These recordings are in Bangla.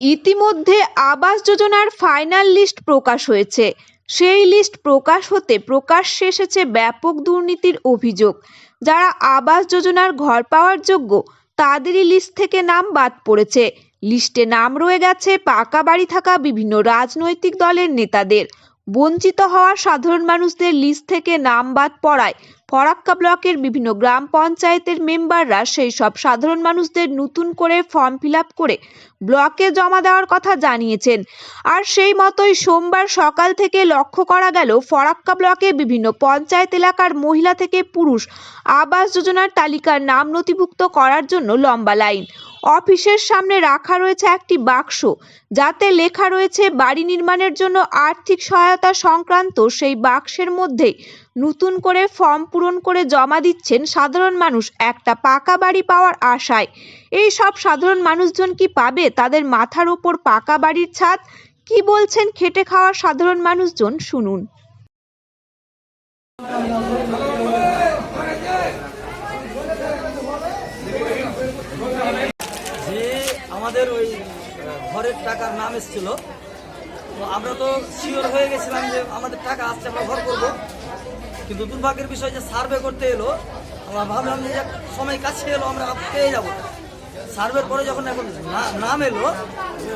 ইতিমধ্যে আবাস যোজনার ফাইনাল লিস্ট প্রকাশ হয়েছে। সেই লিস্ট প্রকাশ হতে প্রকাশ্যে এসেছে ব্যাপক দুর্নীতির অভিযোগ। যারা আবাস যোজনার ঘর পাওয়ার যোগ্য, তাদেরই লিস্ট থেকে নাম বাদ পড়েছে। লিস্টে নাম রয়ে গেছে পাকা বাড়ি থাকা বিভিন্ন রাজনৈতিক দলের নেতাদের। বঞ্চিত হওয়া সাধারণ মানুষদের লিস্ট থেকে নাম বাদ পড়ায় ফরাক্কা ব্লকের বিভিন্ন গ্রাম পঞ্চায়েতের মেম্বাররা সেই সব সাধারণ মানুষদের নতুন করে ফর্ম ফিল করে ব্লকে জমা দেওয়ার কথা জানিয়েছেন। আর সেই মতোই সোমবার সকাল থেকে লক্ষ্য করা গেল ফরাক্কা ব্লকে বিভিন্ন পঞ্চায়েত এলাকার মহিলা থেকে পুরুষ আবাস যোজনার তালিকার নাম নথিভুক্ত করার জন্য লম্বা লাইন। অফিসের সামনে রাখা রয়েছে একটি বাক্স, যাতে লেখা রয়েছে, বাড়ি নির্মাণের জন্য আর্থিক সহায়তা সংক্রান্ত সেই বাক্সের মধ্যে নতুন করে ফর্ম পূরণ করে জমা দিচ্ছেন সাধারণ মানুষ। একটা পাকা বাড়ি পাওয়ার আশায়। এই সব সাধারণ মানুষজন কি পাবে? তাদের মাথার ওপর পাকা বাড়ির ছাদ? কি বলছেন খেটে খাওয়া সাধারণ মানুষজন? শুনুন যে আমাদের ওই ঘরের টাকার নাম এসেছিল। তো আমরা তো শিওর হয়ে গেছিলাম যে আমাদের টাকা আসছে, আমরা ঘর করব। কিন্তু দুর্ভাগ্যের বিষয় যে সার্ভে করতে এলো, আমরা ভাবলাম যে সময় কাছে এলো, আমরা পেয়ে যাব। সার্ভের পরে যখন এখন নাম এলো,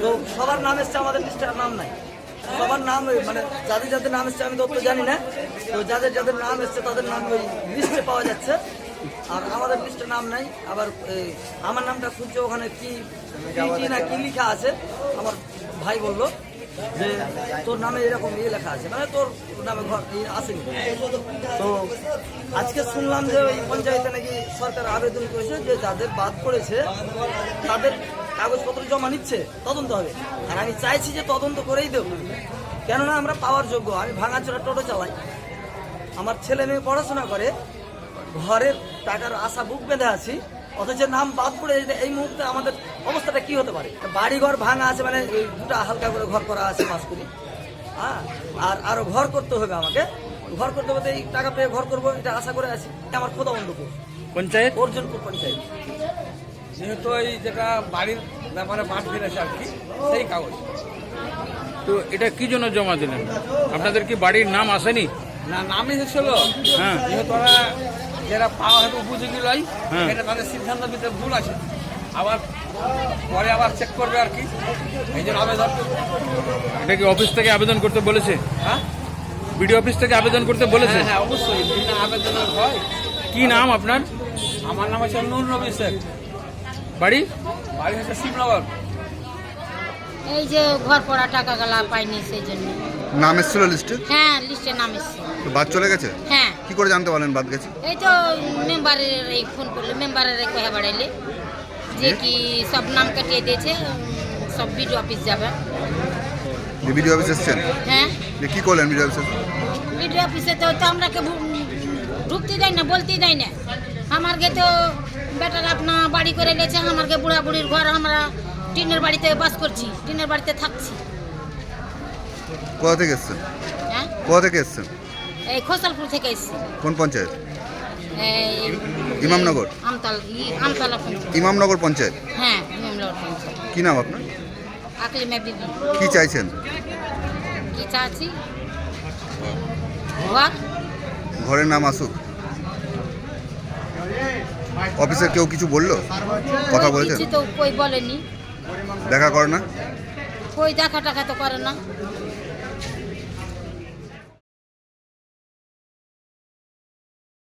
তো সবার নাম এসছে, আমাদের লিস্টে নাম নাই। সবার নাম মানে যাদের যাদের নাম এসছে, আমি তো জানি না। তো যাদের যাদের নাম এসছে, তাদের নাম ওই লিস্টে পাওয়া যাচ্ছে। আর আমাদের লিস্টে নাম নাই, আবার আমার নামটা খুঁজছে ওখানে কি না কি লেখা আছে, আমার ভাই বলল যে তোর নামে এরকম ইয়ে লেখা আছে মানে তোর নামে ঘর আসেনি তো আজকে শুনলাম যে ওই পঞ্চায়েতে নাকি সরকার আবেদন করেছে যে যাদের বাদ পড়েছে, তাদের কাগজপত্র জমা নিচ্ছে, তদন্ত হবে। আর আমি চাইছি যে তদন্ত করেই দেব। কেননা আমরা পাওয়ার যোগ্য, আমি ভাঙাচোরা টোটো চালাই। আমার ছেলে মেয়ে পড়াশোনা করে, ঘরের টাকার আশা বুক বেঁধে আছি। অথচ নাম বাদ পড়ে যেতে এই মুহূর্তে আমাদের অবস্থাটা কি হতে পারে? বাড়ি ঘর ভাঙা আছে মানে এই দুটা হালকা করে ঘর করা আছে মাস করি হ্যাঁ আর আরও ঘর করতে হবে আমাকে। ঘর করতে হবে এই টাকা পেয়ে ঘর করব এটা আশা করে আছি। আমার খোদা বন্ধুপুর পঞ্চায়েত? অর্জুনপুর পঞ্চায়েত। যেহেতু এই যেটা বাড়ির ব্যাপারে বাদ ফিরেছে আর কি সেই কাগজ। তো এটা কি জন্য জমা দিলেন? আপনাদের কি বাড়ির নাম আসেনি? না নাম এসেছিল হ্যাঁ। যেহেতু ওরা যারা পাওয়া হয়তো উপযোগী নয় হ্যাঁ। এটা তাদের সিদ্ধান্ত নিতে ভুল আছে। আবার পরে আবার চেক করবে আর কি। এই জন্য আবেদন এটা কি অফিস থেকে আবেদন করতে বলেছে? হ্যাঁ? বিডিও অফিস থেকে আবেদন করতে বলেছে? হ্যাঁ হ্যাঁ অবশ্যই। বিনা আবেদনের হয় কি নাম আপনার? আমার নাম হচ্ছে নুর নবী শেখ। বাড়ি? বাড়ি হচ্ছে শিবনগর। এই যে ঘর পড়া টাকা গলা পাইনি সেই জন্য। নাম এসেছিল লিস্টে হ্যাঁ লিস্টে নাম এসছে। তো বাদ চলে গেছে? হ্যাঁ। কি করে জানতে পারলেন বাদ গেছে? এই তো মেম্বারের এই ফোন করলে মেম্বারের কহে বাড়াইলে যে কি সব নাম কাটিয়ে দিয়েছে সব বিডিও অফিস যাবে। বিডিও অফিস এসছেন? হ্যাঁ। কি করলেন বিডিও অফিসে বিডিও অফিসে তো তো আমরাকে ঢুকতে দেয় না বলতে দেয় না। আমার আমারকে তো বেটার আপনা বাড়ি করে নিয়েছে আমারকে বুড়া বুড়ির ঘর আমরা টিনের বাড়িতে বাস করছি টিনের বাড়িতে থাকছি। কোথা থেকে এসছেন? হ্যাঁ? কোথা থেকে এসছেন? এই খোসালপুর থেকে এসছি। কোন পঞ্চায়েত? এই ইমামনগর। আমতাল আমতলা পঞ্চায়েত। ইমামনগর পঞ্চায়েত? হ্যাঁ ইমামনগর পঞ্চায়েত। কি নাম আপনার? আকলি মে বিবি কি চাইছেন? কি চাচ্ছি? ঘর। ঘরের নাম আসুক। অফিসের কেউ কিছু বলল? কথা কিছু তো কই বলেনি। দেখা করে না? কই দেখা টাকা তো করে না।